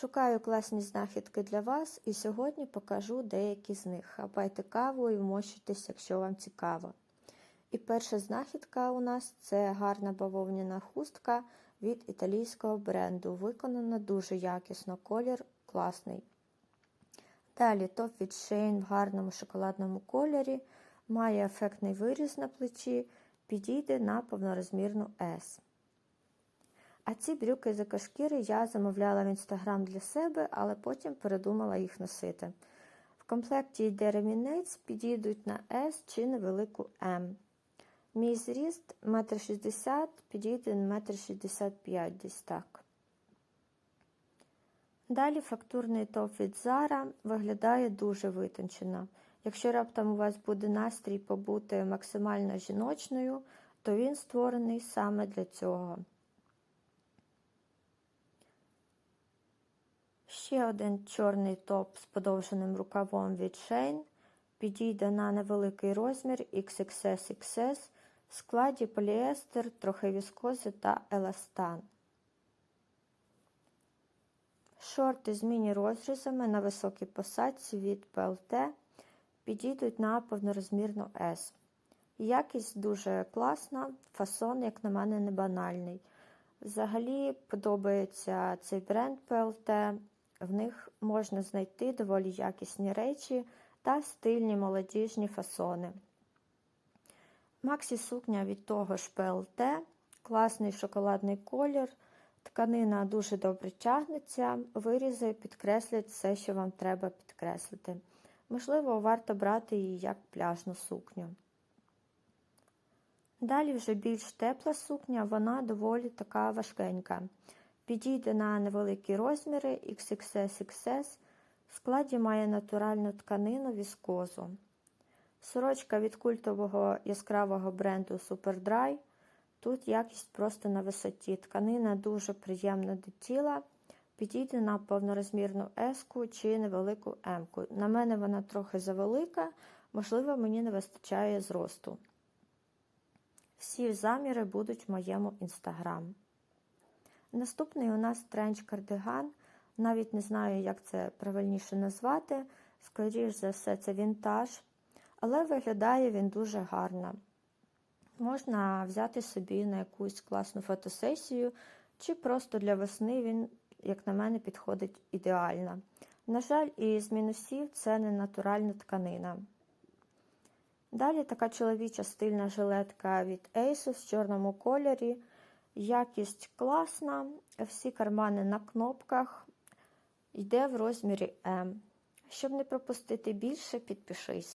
Шукаю класні знахідки для вас і сьогодні покажу деякі з них. Хапайте каву і вмощуйтесь, якщо вам цікаво. І перша знахідка у нас це гарна бавовняна хустка від італійського бренду. Виконана дуже якісно, колір класний. Далі топ від Shane в гарному шоколадному кольорі, має ефектний виріз на плечі, підійде на повнорозмірну S. А ці брюки з екошкіри я замовляла в інстаграм для себе, але потім передумала їх носити. В комплекті йде ремінець, підійдуть на S чи невелику М. Мій зріст 1,60 м, підійде на 1,65 м десь так. Далі фактурний топ від Zara виглядає дуже витончено. Якщо раптом у вас буде настрій побути максимально жіночною, то він створений саме для цього. Ще один чорний топ з подовженим рукавом від Shane підійде на невеликий розмір XXS-XS в складі поліестер, трохи віскози та еластан. Шорти з міні-розрізами на високій посадці від PLT підійдуть на повнорозмірну S. Якість дуже класна, фасон, як на мене, не банальний. Взагалі подобається цей бренд PLT. В них можна знайти доволі якісні речі та стильні молодіжні фасони. Максі сукня від того ж PLT, класний шоколадний колір, тканина дуже добре тягнеться, вирізи підкреслять все, що вам треба підкреслити. Можливо, варто брати її як пляжну сукню. Далі вже більш тепла сукня, вона доволі така важкенька. Підійде на невеликі розміри XXS-XS, в складі має натуральну тканину віскозу. Сорочка від культового яскравого бренду Superdry. Тут якість просто на висоті. Тканина дуже приємна до тіла. Підійде на повнорозмірну S чи невелику М. На мене вона трохи завелика, можливо, мені не вистачає зросту. Всі заміри будуть в моєму інстаграм. Наступний у нас тренч-кардиган. Навіть не знаю, як це правильніше назвати. Скоріше за все, це вінтаж, але виглядає він дуже гарно. Можна взяти собі на якусь класну фотосесію, чи просто для весни він, як на мене, підходить ідеально. На жаль, із мінусів це не натуральна тканина. Далі така чоловіча стильна жилетка від Asus в чорному кольорі. Якість класна, всі кармани на кнопках. Йде в розмірі М. Щоб не пропустити більше, підпишись.